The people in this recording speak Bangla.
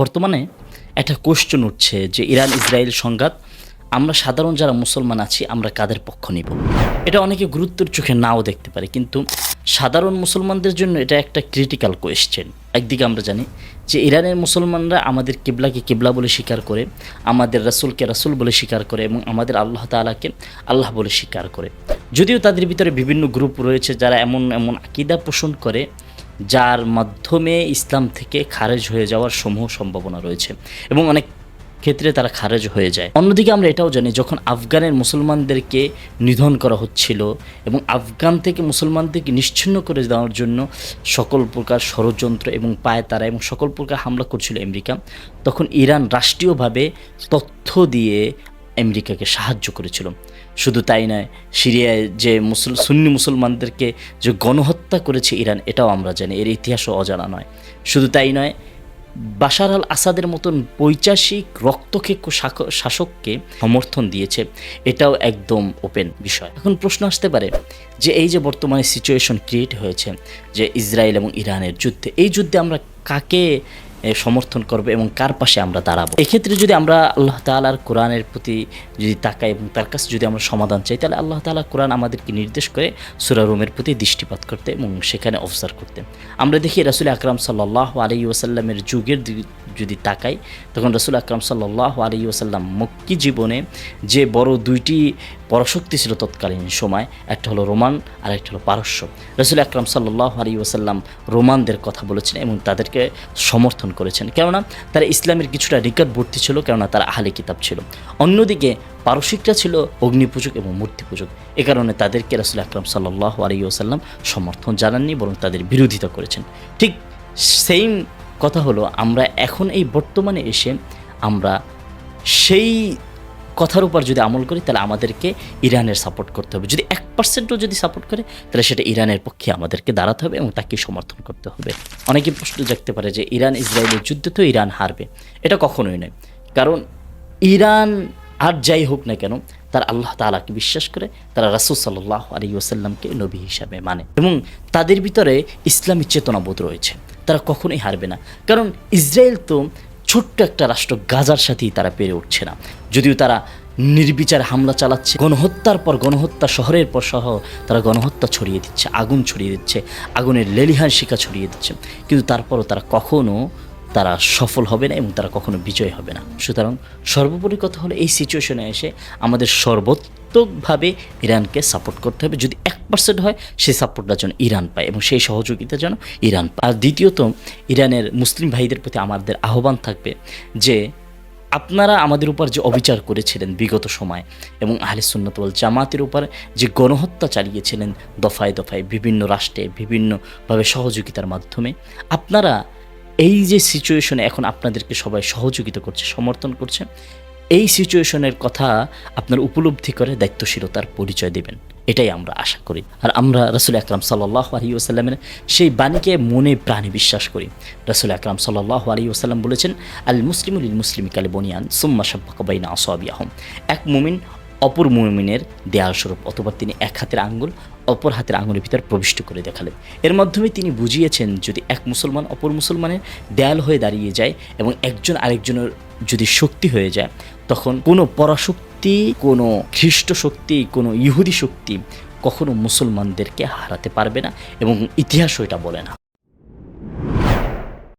বর্তমানে একটা কোশ্চেন উঠছে যে ইরান ইসরায়েল সংঘাত, আমরা সাধারণ যারা মুসলমান আছি, আমরা কাদের পক্ষ নিব? এটা অনেকে গুরুত্বের চোখে নাও দেখতে পারে, কিন্তু সাধারণ মুসলমানদের জন্য এটা একটা ক্রিটিক্যাল কোয়েশ্চেন একদিকে আমরা জানি যে ইরানের মুসলমানরা আমাদের কিবলাকে কিবলা বলে স্বীকার করে, আমাদের রাসুলকে রাসুল বলে স্বীকার করে এবং আমাদের আল্লাহ তালাকে আল্লাহ বলে স্বীকার করে। যদিও তাদের ভিতরে বিভিন্ন গ্রুপ রয়েছে যারা এমন এমন আকিদা পোষণ করে যার মাধ্যমে ইসলাম থেকে খারেজ হয়ে যাওয়ার সমূহ সম্ভাবনা রয়েছে এবং অনেক ক্ষেত্রে তারা খারেজ হয়ে যায়। অন্যদিকে আমরা এটাও জানি, যখন আফগানের মুসলমানদেরকে নিধন করা হচ্ছিল এবং আফগান থেকে মুসলমানদেরকে নিশ্চিন্ন করে দেওয়ার জন্য সকল প্রকার ষড়যন্ত্র এবং পায় তারা এবং সকল প্রকার হামলা করছিল আমেরিকা, তখন ইরান রাষ্ট্রীয়ভাবে তথ্য দিয়ে আমেরিকাকে সাহায্য করেছিল। শুধু তাই নয়, সিরিয়ায় যে মুসল, সুন্নি মুসলমানদেরকে যে গণহত্যা করেছে ইরান, এটাও আমরা জানি, এর ইতিহাসও অজানা নয়। শুধু তাই নয়, বাশার আল আসাদের মতন পৈচাসিক রক্তক্ষেক্ষ শাসককে সমর্থন দিয়েছে, এটাও একদম ওপেন বিষয়। এখন প্রশ্ন আসতে পারে যে এই যে বর্তমানে সিচুয়েশন ক্রিয়েট হয়েছে, যে ইসরায়েল এবং ইরানের যুদ্ধে, এই যুদ্ধে আমরা কাকে সমর্থন করব এবং কার পাশে আমরা দাঁড়াবো? এক্ষেত্রে যদি আমরা আল্লাহ তালার কোরআনের প্রতি যদি তাকাই এবং তার কাছে যদি আমরা সমাধান চাই, তাহলে আল্লাহ তালা কোরআন আমাদেরকে নির্দেশ করে সুরা রোমের প্রতি দৃষ্টিপাত করতে এবং সেখানে অবজার্ভ করতে। আমরা দেখি রাসুল আকরাম সাল্লাহ আলী ওসাল্লামের যুগের যদি তাকাই, তখন রসুল আকরাম সাল্লাহ আলী ওসাল্লাম মক্কি জীবনে যে বড় দুইটি পরাশক্তি ছিল তৎকালীন সময়, একটা হলো রোমান আর একটা হলো পারস্য। রসুল আকরাম সাল্লাহ আলী ওসাল্লাম রোমানদের কথা বলেছেন এবং তাদেরকে সমর্থন করেছেন। কেননা তারা ইসলামের কিছুটা নিকটবর্তী ছিল, কেননা তারা আহলে কিতাব ছিল। অন্যদিকে পারসিকরা ছিল অগ্নিপূজক এবং মূর্তি পূজক এ কারণে তাদেরকে রাসুল আকরাম সাল্লাহ আলী ওসাল্লাম সমর্থন জানাননি, বরং তাদের বিরোধিতা করেছেন। ঠিক সেইম কথা হলো, আমরা এখন এই বর্তমানে এসে আমরা সেই কথার উপর যদি আমল করি, তাহলে আমাদেরকে ইরানের সাপোর্ট করতে হবে। যদি এক পার্সেন্টও যদি সাপোর্ট করে, তাহলে সেটা ইরানের পক্ষে আমাদেরকে দাঁড়াতে হবে এবং তাকে সমর্থন করতে হবে। অনেকে প্রশ্ন জাগতে পারে যে, ইরান ইসরায়েলের যুদ্ধে তো ইরান হারবে। এটা কখনোই নয়। কারণ ইরান আর যাই হোক না কেন, তারা আল্লাহ তালাকে বিশ্বাস করে, তারা রাসুল সাল্লাহ আলী ওসাল্লামকে নবী হিসাবে মানে। এবং তাদের ভিতরে ইসলামী চেতনাবোধ রয়েছে। তারা কখনোই হারবে না। কারণ ইসরায়েল তো ছোট্ট একটা রাষ্ট্র গাজার সাথেই তারা পেরে উঠছে না। যদিও তারা নির্বিচার হামলা চালাচ্ছে, গণহত্যার পর গণহত্যা শহরের পর সহ তারা গণহত্যা ছড়িয়ে দিচ্ছে, আগুন ছড়িয়ে দিচ্ছে, আগুনের লেলিহান শিকা ছড়িয়ে দিচ্ছে। কিন্তু তারপরও তারা কখনো তারা সফল হবে না এবং তারা কখনো বিজয় হবে না। সুতরাং সর্বোপরি কথা হলো এই সিচুয়েশনে এসে আমাদের সর্বোত্তকভাবে ইরানকে সাপোর্ট করতে হবে। যদি এক পার্সেন্ট হয়, সেই সাপোর্টটা যেন ইরান পায় এবং সেই সহযোগিতা যেন ইরান পায়। আর দ্বিতীয়ত, ইরানের মুসলিম ভাইদের প্রতি আমাদের আহ্বান থাকবে যে, আপনারা আমাদের উপর যে অবিচার করেছিলেন বিগত সময় এবং আহলে সুন্নতল জামাতের উপর যে গণহত্যা চালিয়েছিলেন দফায় দফায় বিভিন্ন রাষ্ট্রে বিভিন্নভাবে সহযোগিতার মাধ্যমে, আপনারা এই যে সিচুয়েশনে এখন আপনাদেরকে সবাই সহযোগিতা করছে, সমর্থন করছে, এই সিচুয়েশনের কথা আপনার উপলব্ধি করে দায়িত্বশীলতার পরিচয় দেবেন। এটাই আমরা আশা করি। আর আমরা রসুল আকরাম সাল্লাহ আলী ওসাল্লামের সেই বাণীকে মনে প্রাণে বিশ্বাস করি। রসুল আকরাম সাল্লাহ আলী ওসাল্লাম বলেছেন আল মুসলিমুল মুসলিম কালে বনিয়ান সুম্মা সাব্বাকাবাইনা আসবিয়াহম। এক মুমিন অপর মুমিনের দেয়াল স্বরূপ অথবা তিনি এক হাতের আঙ্গুল, অপর হাতের আঙুলের ভিতর প্রবিষ্ট করে দেখালেন। এর মাধ্যমে তিনি বুঝিয়েছেন, যদি এক মুসলমান অপর মুসলমানের দেয়াল হয়ে দাঁড়িয়ে যায় এবং একজন আরেকজনের যদি শক্তি হয়ে যায়, তখন কোনো পরাশক্তি, কোনো খ্রিস্ট শক্তি কোনো ইহুদি শক্তি কখনো মুসলমানদেরকে হারাতে পারবে না এবং ইতিহাসও এটা বলে না।